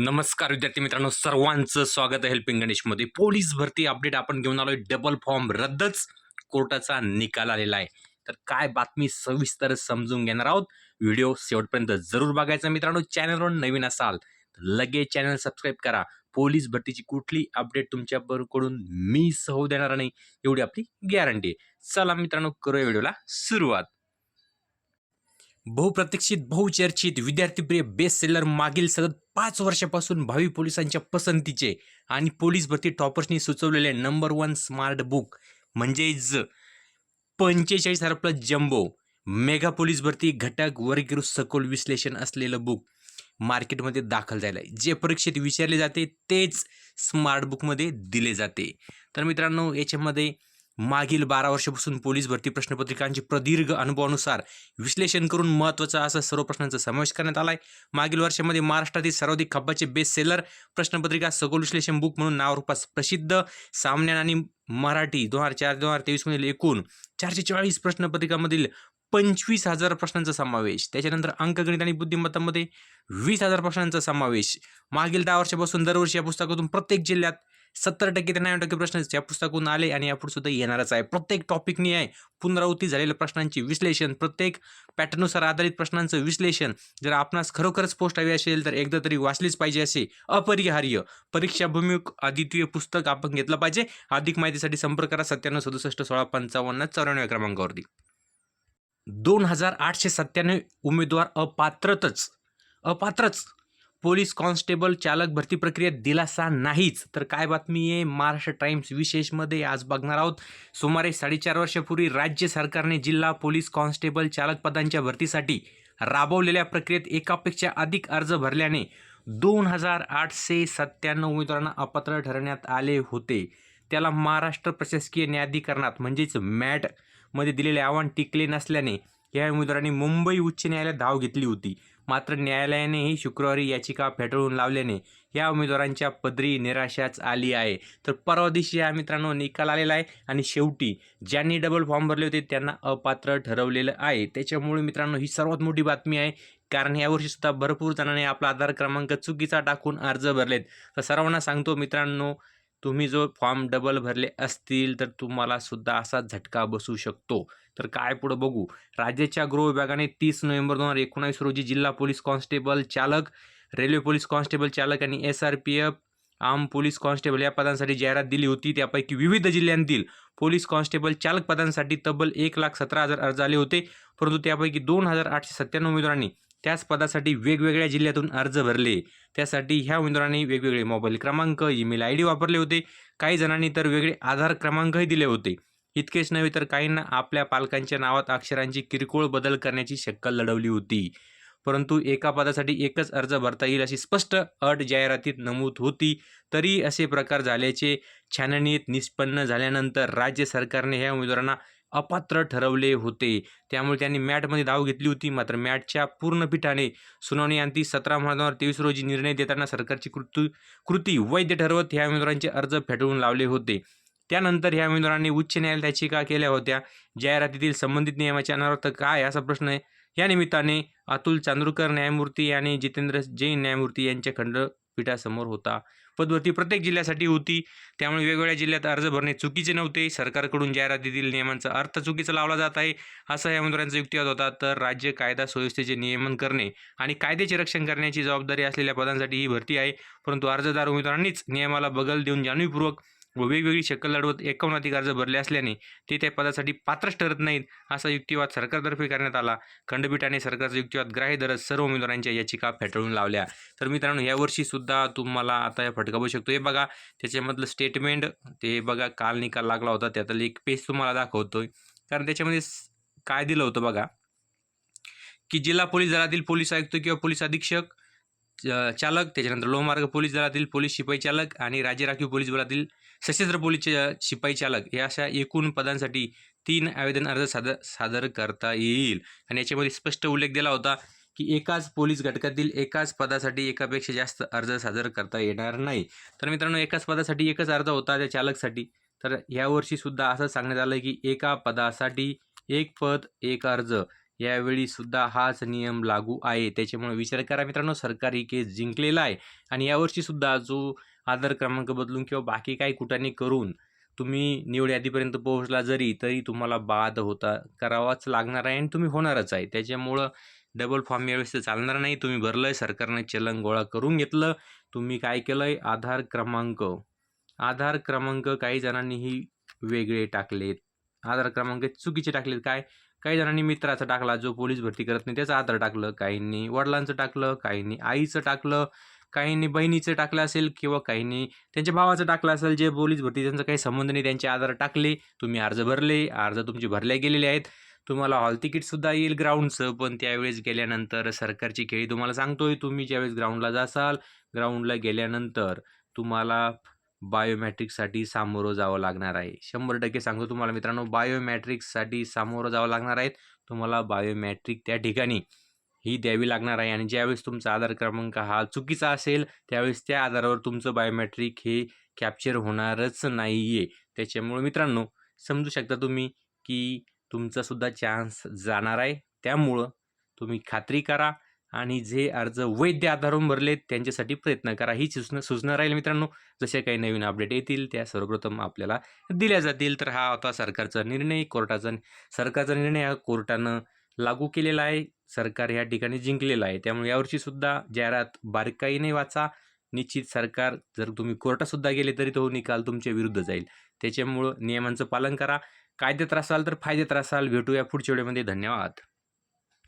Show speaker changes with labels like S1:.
S1: नमस्कार विद्यार्थी मित्रांनो सर्वांचं स्वागत आहे हेल्पिंग गणेशमध्ये. पोलीस भरती अपडेट आपण घेऊन आलोय. डबल फॉर्म रद्दच कोर्टाचा निकाल आलेला आहे. तर काय बातमी सविस्तर समजून घेणार आहोत? व्हिडिओ शेवटपर्यंत जरूर बघायचा मित्रांनो. चॅनलवर नवीन असाल तर लगेच चॅनल सबस्क्राईब करा. पोलीस भरतीची कुठली अपडेट तुमच्याकडून मी सहू देणार नाही एवढी आपली गॅरंटी आहे. चला मित्रांनो करूया व्हिडिओला सुरुवात. बहुप्रतीक्षित बहुचर्चित विद्यार्थीप्रिय बेस्ट सेलर मागील सतत पाच वर्षापासून भावी पोलिसांच्या पसंतीचे आणि पोलीस भरती टॉपर्सनी सुचवलेले नंबर वन स्मार्ट बुक म्हणजेच पंचेचाळीस हजार प्लस जम्बो मेगा पोलीस भरती घटक वर्गीकृत सखोल विश्लेषण असलेलं बुक मार्केटमध्ये दाखल झालं आहे जे परीक्षेत विचारले जाते तेच स्मार्ट बुकमध्ये दिले जाते. तर मित्रांनो याच्यामध्ये मागील बारा वर्षापासून पोलीस भरती प्रश्नपत्रिकांची प्रदीर्घ अनुभवानुसार विश्लेषण करून महत्त्वाचा असा सर्व प्रश्नांचा समावेश करण्यात आला आहे मागील वर्षामध्ये महाराष्ट्रातील सर्वाधिक खब्बाचे बेस्ट सेलर प्रश्नपत्रिका सखोल विश्लेषण बुक म्हणून नावरूपास प्रसिद्ध. सामन्यान आणि मराठी दोन हजार चार दोन हजार तेवीसमधील एकूण चारशे चाळीस प्रश्नपत्रिकामधील पंचवीस हजार प्रश्नांचा समावेश. त्याच्यानंतर अंकगणित आणि बुद्धिमत्तामध्ये वीस हजार प्रश्नांचा समावेश. मागील दहा वर्षापासून दरवर्षी या पुस्तकातून प्रत्येक जिल्ह्यात सत्तर टक्के ते नव्याण्णव टक्के प्रश्न या पुस्तकातून आले आणि यापुढे सुद्धा येणारच आहे. प्रत्येक टॉपिकनी आहे पुनरावृत्ती झालेल्या प्रश्नांची विश्लेषण प्रत्येक पॅटर्ननुसार आधारित प्रश्नांचं विश्लेषण. जर आपणास खरोखरच पोस्ट हवी असेल तर एकदा तरी वाचलीच पाहिजे असे अपरिहार्य परीक्षाभिमुख अद्वितीय पुस्तक आपण घेतलं पाहिजे. अधिक माहितीसाठी संपर्क करा सत्त्याण्णव सदुसष्ट सोळा पंचावन्न चौऱ्याण्णव क्रमांकावरती. दोन हजार आठशे सत्त्याण्णव उमेदवार अपात्रतच अपात्रच पोलीस कॉन्स्टेबल चालक भरती प्रक्रियेत दिलासा नाहीच. तर काय बातमी आहे? महाराष्ट्र टाइम्स विशेषमध्ये आज बघणार आहोत. सुमारे साडेचार वर्षापूर्वी राज्य सरकारने जिल्हा पोलीस कॉन्स्टेबल चालक पदांच्या भरतीसाठी राबवलेल्या प्रक्रियेत एकापेक्षा अधिक अर्ज भरल्याने दोन हजार आठशे सत्त्याण्णव उमेदवारांना अपात्र ठरवण्यात आले होते. त्याला महाराष्ट्र प्रशासकीय न्यायाधिकरणात म्हणजेच मॅटमध्ये दिलेले आव्हान टिकले नसल्याने या उमेदवारांनी मुंबई उच्च न्यायालयात धाव घेतली होती. मात्र न्यायालयानेही शुक्रवारी याचिका फेटाळून लावल्याने या उमेदवारांच्या पदरी निराशाच आली आहे. तर परवा दिवशी या मित्रांनो निकाल आलेला आहे आणि शेवटी ज्यांनी डबल फॉर्म भरले होते त्यांना अपात्र ठरवलेलं आहे. त्याच्यामुळे मित्रांनो ही सर्वात मोठी बातमी आहे. कारण यावर्षीसुद्धा भरपूर जणांनी आपला आधार क्रमांक चुकीचा टाकून अर्ज भरलेत. तर सर्वांना सांगतो मित्रांनो तुम्ही जो फॉर्म डबल भरले असतील तर तुम्हाला सुद्धा असा झटका बसू शकतो. तर काय पुढं बघू? राज्याच्या गृह विभागाने तीस नोव्हेंबर दोन हजार एकोणावीस रोजी जिल्हा पोलीस कॉन्स्टेबल चालक रेल्वे पोलीस कॉन्स्टेबल चालक आणि एस आर पी एफ आम पोलीस कॉन्स्टेबल या पदांसाठी जाहिरात दिली होती. त्यापैकी विविध जिल्ह्यांतील पोलीस कॉन्स्टेबल चालक पदांसाठी तब्बल एक लाख सतरा हजार अर्ज आले होते. परंतु त्यापैकी दोन हजार आठशे सत्त्याण्णव उमेदवारांनी त्याच पदासाठी वेगवेगळ्या जिल्ह्यातून अर्ज भरले. त्यासाठी ह्या उमेदवारांनी वेगवेगळे मोबाईल क्रमांक ईमेल आय डी वापरले होते. काही जणांनी तर वेगळे आधार क्रमांकही दिले होते. इतकेच नव्हे तर काहींना आपल्या पालकांच्या नावात अक्षरांची किरकोळ बदल करण्याची शक्कल लढवली होती. परंतु एका पदासाठी एकच अर्ज भरता येईल अशी स्पष्ट अट जाहिरातीत नमूद होती. तरी असे प्रकार झाल्याचे छाननीत निष्पन्न झाल्यानंतर राज्य सरकारने ह्या उमेदवारांना अपात्र ठरवले होते. त्यामुळे त्यांनी मॅटमध्ये धाव घेतली होती. मात्र मॅटच्या पूर्ण पीठाने सुनावणी अंती सतरा मार्च दोन हजार तेवीस रोजी निर्णय देताना सरकारची कृती कृती वैध ठरवत ह्या उमेदवारांचे अर्ज फेटाळून लावले होते. त्यानंतर ह्या उमेदवारांनी उच्च न्यायालयात याचिका केल्या होत्या. जाहिरातीतील संबंधित नियमाच्या अनर्थ काय? असा प्रश्न आहे या निमित्ताने अतुल चांदूरकर न्यायमूर्ती आणि जितेंद्र जैन न्यायमूर्ती यांच्या खंडपीठासमोर होता. पदभरती प्रत्येक जिल्ह्यासाठी होती. त्यामुळे वेगवेगळ्या जिल्ह्यात अर्ज भरणे चुकीचे नव्हते. सरकारकडून जाहिरातीतील नियमांचा अर्थ चुकीचा लावला जात आहे असा या उमेदवारांचा युक्तिवाद होता. तर राज्य कायदा सुव्यवस्थेचे नियमन करणे आणि कायद्याचे रक्षण करण्याची जबाबदारी असलेल्या पदांसाठी ही भरती आहे. परंतु अर्जदार उमेदवारांनीच नियमाला बगल देऊन जाणीवपूर्वक व वेगवेगळी शक्कल लढवत एकावन्न अधिक अर्ज भरले असल्याने ते त्या पदासाठी पात्रच ठरत नाहीत असा युक्तिवाद सरकारतर्फे करण्यात आला. खंडपीठाने सरकारचा युक्तिवाद ग्राह्य धरत सर्व उमेदवारांच्या याचिका फेटाळून लावल्या. तर मित्रांनो यावर्षी सुद्धा तुम्हाला आता या फटका बसू शकतो. हे बघा त्याच्यामधलं स्टेटमेंट ते बघा काल निकाल लागला होता त्यातलं एक पेज तुम्हाला दाखवतोय. कारण त्याच्यामध्ये काय दिलं होतं बघा? की जिल्हा पोलीस दलातील पोलीस आयुक्त किंवा पोलीस अधीक्षक चालक त्याच्यानंतर लोहमार्ग पोलीस दलातील पोलीस शिपाई चालक आणि राज्य राखीव पोलीस दलातील सशस्त्र पोलीसच्या शिपाई चालक या अशा एकूण पदांसाठी तीन आवेदन अर्ज सादर सादर करता येईल. आणि याच्यामध्ये स्पष्ट उल्लेख दिला होता की एकाच पोलीस घटकातील एकाच पदासाठी एकापेक्षा जास्त अर्ज सादर करता येणार नाही. तर मित्रांनो एकाच पदासाठी एकच अर्ज होता त्या चालकसाठी. तर यावर्षी सुद्धा असं सांगण्यात आलं की एका पदासाठी एक पद एक अर्ज. यावेळी सुद्धा हाच नियम लागू आहे. त्याच्यामुळे विचार करा मित्रांनो सरकारी केस जिंकलेला आहे. आणि यावर्षी सुद्धा जो आधार क्रमांक बदलून किंवा बाकी काही कुठाने करून तुम्ही निवड यादीपर्यंत पोहोचला जरी तरी तुम्हाला बाद होता करावाच लागणार आहे आणि तुम्ही होणारच आहे. त्याच्यामुळं डबल फॉर्म यावेळेस चालणार नाही. तुम्ही भरलं आहे सरकारने चलन गोळा करून घेतलं. तुम्ही काय केलं आहे आधार क्रमांक. आधार क्रमांक काही जणांनीही वेगळे टाकलेत. आधार क्रमांक चुकीचे टाकलेत. काय? काही जणांनी मित्राचा टाकला जो पोलीस भरती करत नाही त्याचं आधार टाकलं. काहींनी वडिलांचं टाकलं काहींनी आईचं टाकलं. काहींनी बहिणीचं टाकलं असेल किंवा काहींनी त्यांच्या भावाचं टाकलं असेल जे पोलीस भरती त्यांचा काही संबंध नाही त्यांचे आधार टाकले तुम्ही अर्ज भरले अर्ज तुमचे भरले गेलेले आहेत. तुम्हाला हॉल तिकीटसुद्धा येईल ग्राउंडचं पण त्यावेळेस गेल्यानंतर सरकारची खेळी तुम्हाला सांगतोय तुम्ही ज्यावेळेस ग्राउंडला जासाल ग्राउंडला गेल्यानंतर तुम्हाला बायोमॅट्रिकसाठी सामोरं जावं लागणार आहे. शंभर टक्के सांगतो तुम्हाला मित्रांनो बायोमॅट्रिक्ससाठी सामोरं जावं लागणार आहेत. तुम्हाला बायोमॅट्रिक त्या ठिकाणी ही द्यावी लागणार आहे आणि ज्यावेळेस तुमचा आधार क्रमांक हा चुकीचा असेल त्यावेळेस त्या आधारावर तुमचं बायोमॅट्रिक हे कॅप्चर होणारच नाही आहे त्याच्यामुळे मित्रांनो समजू शकता तुम्ही की तुमचासुद्धा चान्स जाणार आहे. त्यामुळं तुम्ही खात्री करा आणि जे अर्ज वैध आधारून भरलेत त्यांच्यासाठी प्रयत्न करा. ही सूचना सूचना राहील मित्रांनो. जसे काही नवीन अपडेट येतील त्या सर्वप्रथम आपल्याला दिल्या जातील. तर हा होता सरकारचा निर्णय कोर्टाचा सरकारचा निर्णय हा कोर्टानं लागू केलेला आहे. सरकार या ठिकाणी जिंकलेलं आहे. त्यामुळे यावर्षी सुद्धा जाहिरात बारकाईने वाचा. निश्चित सरकार जर तुम्ही कोर्टातसुद्धा गेले तरी तो निकाल तुमच्या विरुद्ध जाईल. त्याच्यामुळं नियमांचं पालन करा. कायद्यात असाल तर फायद्यात असाल भेटूया पुढच्या व्हिडिओमध्ये धन्यवाद.